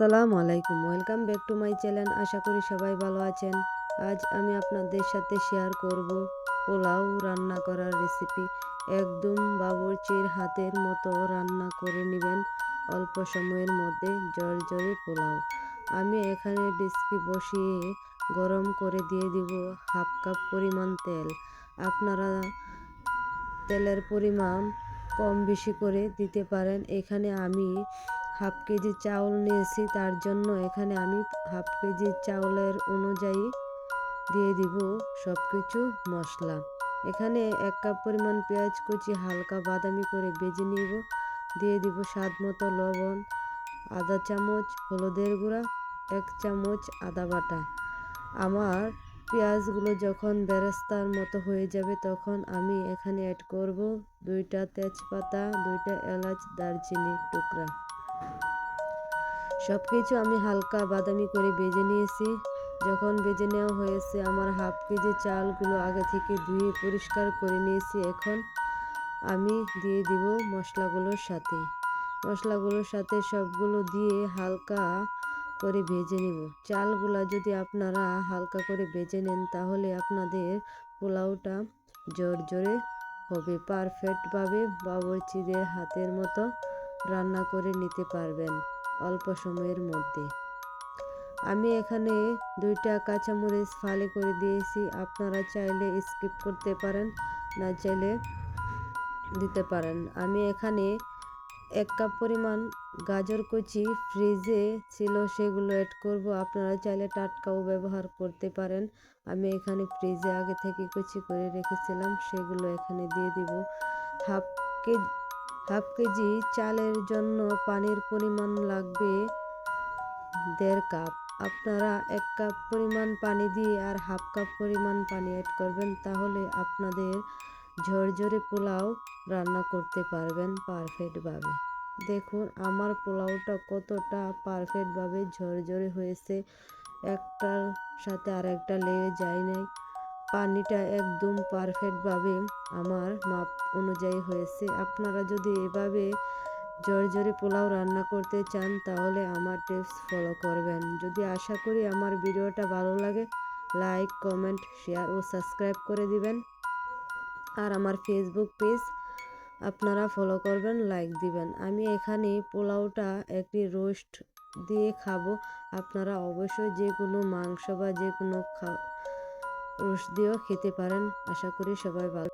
আসসালামু আলাইকুম, welcome back to my channel. আশা করি সবাই ভালো আছেন। আজ আমি আপনাদের সাথে শেয়ার করব পোলাও রান্না করার রেসিপি একদম বাবুর্চির হাতের মতো রান্না করে নেবেন অল্প সময়ের মধ্যে জর্জরে পোলাও। আমি এখানে ডিস্কি বসিয়ে গরম করে দিয়ে দিব হাফ কাপ পরিমাণ তেল। আপনারা তেলের পরিমাণ কম বেশি করে দিতে পারেন। এখানে আমি হাফ কেজি চাউল নিয়েছি, তার জন্য এখানে আমি হাফ কেজি চাউলের অনুযায়ী দিয়ে দিব সব কিছু মশলা। এখানে এক কাপ পরিমাণ পেঁয়াজ কুচি, হালকা বাদামি করে বেজে নিব। দিয়ে দিব স্বাদ মতো লবণ, আধা চামচ হলুদের গুঁড়া, এক চামচ আদা বাটা। আমার পেঁয়াজগুলো যখন বেরেস্তার মতো হয়ে যাবে, তখন আমি এখানে অ্যাড করব দুইটা তেজপাতা, দুইটা এলাচ দারচিনি টুকরা। সব কিছু আমি হালকা বাদামি করে বেজে নিয়েছি। যখন বেজে নেওয়া হয়েছে, আমার হাফ কেজি চালগুলো আগে থেকে ধুয়ে পরিষ্কার করে নিয়েছি। এখন আমি দিয়ে দিব মশলাগুলোর সাথে। মশলাগুলোর সাথে সবগুলো দিয়ে হালকা করে ভেজে নিব। চালগুলা যদি আপনারা হালকা করে ভেজে নেন, তাহলে আপনাদের পোলাওটা জোর জোরে হবে। পারফেক্টভাবে বাবরচিদের হাতের মতো রান্না করে নিতে পারবেন। অল্প সময়ের মধ্যে। আমি এখানে দুইটা কাঁচামরিচ ফালি করে দিয়েছি। আপনারা চাইলে স্কিপ করতে পারেন, না চাইলে দিতে পারেন। আমি এখানে এক কাপ পরিমাণ গাজর কুচি ফ্রিজে ছিল, সেগুলো অ্যাড করব। আপনারা চাইলে টাটকাও ব্যবহার করতে পারেন। আমি এখানে ফ্রিজে আগে থেকে কুচি করে রেখেছিলাম, সেগুলো এখানে দিয়ে দিব। হাফ কেজি হাফ কেজি চালের জন্য পানির পরিমাণ লাগবে দেড় কাপ। আপনারা এক কাপ পরিমাণ পানি দিয়ে আর হাফ কাপ পরিমাণ পানি অ্যাড করবেন, তাহলে আপনাদের ঝরঝরে পোলাও রান্না করতে পারবেন পারফেক্টভাবে দেখুন, আমার পোলাওটা কতটা পারফেক্টভাবে ঝরঝরে হয়েছে। একটার সাথে আর একটা লেগে যায় নাই। পানিটা একদম পারফেক্টভাবে আমার মাপ অনুযায়ী হয়েছে। আপনারা যদি এভাবে জোরে পোলাও রান্না করতে চান, তাহলে আমার টিপস ফলো করবেন। যদি আশা করি আমার ভিডিওটা ভালো লাগে লাইক কমেন্ট শেয়ার ও সাবস্ক্রাইব করে দিবেন। আর আমার ফেসবুক পেজ আপনারা ফলো করবেন লাইক দিবেন। আমি এখানে পোলাওটা একটি রোস্ট দিয়ে খাব। আপনারা অবশ্যই যে কোনো মাংস বা যে কোনো খা দিয়েও খেতে পারেন। আশা করি সবাই ভালো